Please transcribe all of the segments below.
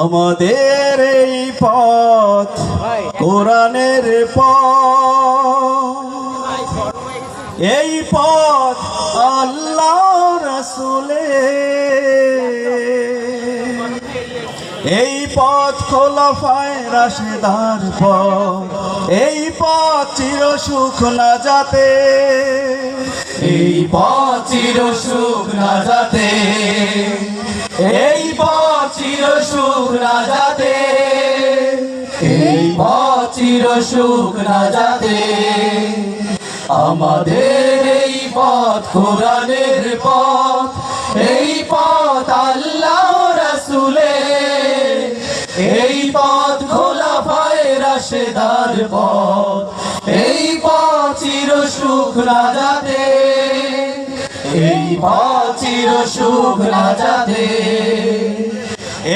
আমাদের এই পথ কোরআনের পথ। এই পথ আল্লাহ রসুলে। এই পথ খোলাফায় রাশেদার পথ। এই পথ চির সুখ না যাতে। এই পথ চির সুখ না যাতে। এই সুখ না যাতে? আমাদের এই পথ কোরআনের পথ, এই পথ আল্লাহ রাসূলের, এই পথ খোলা পায় রাশেদার পথ, এই পথ চির সুখ না যাতে? এই পথ চির সুখ না যাতে?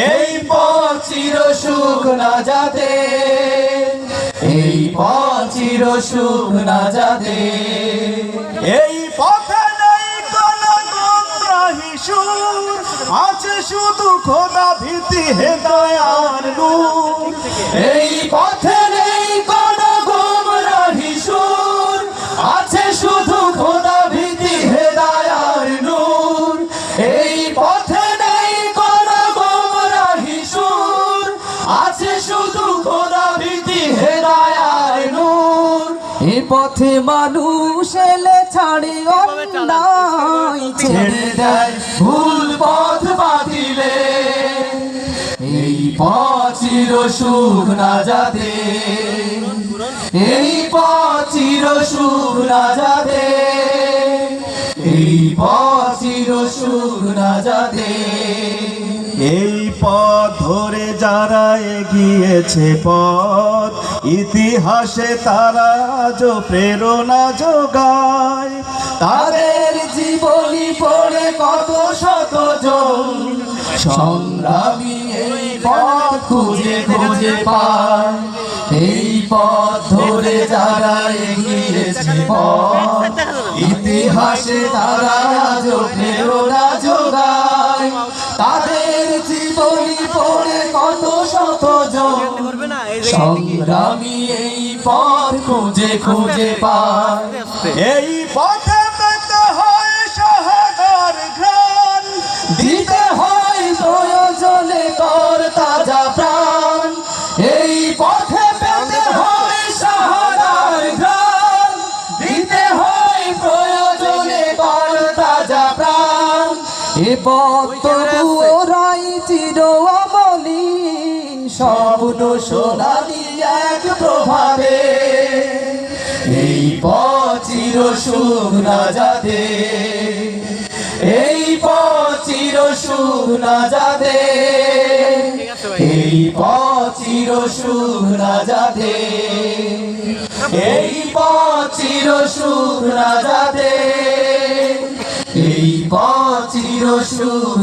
এই পথ চির সুখ না যাতে? পথ চির সুখ না যাতে। এই পথে নেই কোনো গুমরাহি সুর আছে শুধু খোদা ভীতি হেদয়ার নূর। এই পথে নেই কোনো গুমরাহি সুর আছে শুধু খোদা ভীতি হেদায়ার নূর। এই পথে নেই কোনো গুমরাহি সুর আছে পথে মানুষ এলে ছাড়ে অন্যায় ছেড়ে দেয় ভুল পথ বাতিলে। এই পথ চির সুখ না যাতে। এই পথ চির সুখ না যাতে। এই পথ চির সুখ না যাতে। এই পথ ধরে যারা এগিয়েছে পথ ইতিহাসে তারা আজ প্রেরণা যোগায়। তাদের জীবনী পড়ে কত শত জন। সংগ্রামী এই পথ খুঁজে খুঁজে পায়। এই পথ ধরে যারা এগিয়েছে ইতিহাসে তারা আজ প্রেরণা সংগ্রামী এই পথ খুঁজে খুঁজে পায়। এই পথে পেতে হয় সহাগার ঘ্রাণ। দিতে হয় প্রয়োজনে কর তাজা প্রাণ। এই পথে পেতে হয় সাহারার ঘ্রাণ। দিতে হয় প্রয়োজনে কর তাজা প্রাণ। এ পথ স্বপ্ন সোনালি এক প্রভাবে, এই পথ চির সুখ না যাতে, এই পথ চির সুখ না যাতে, এই পথ চির সুখ না যাতে, এই পথ চির সুখ না যাতে, এই পথ চির সুখ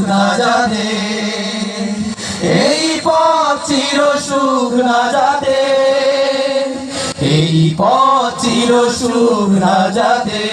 না যাতে এই পথ চির সুখ না যাতে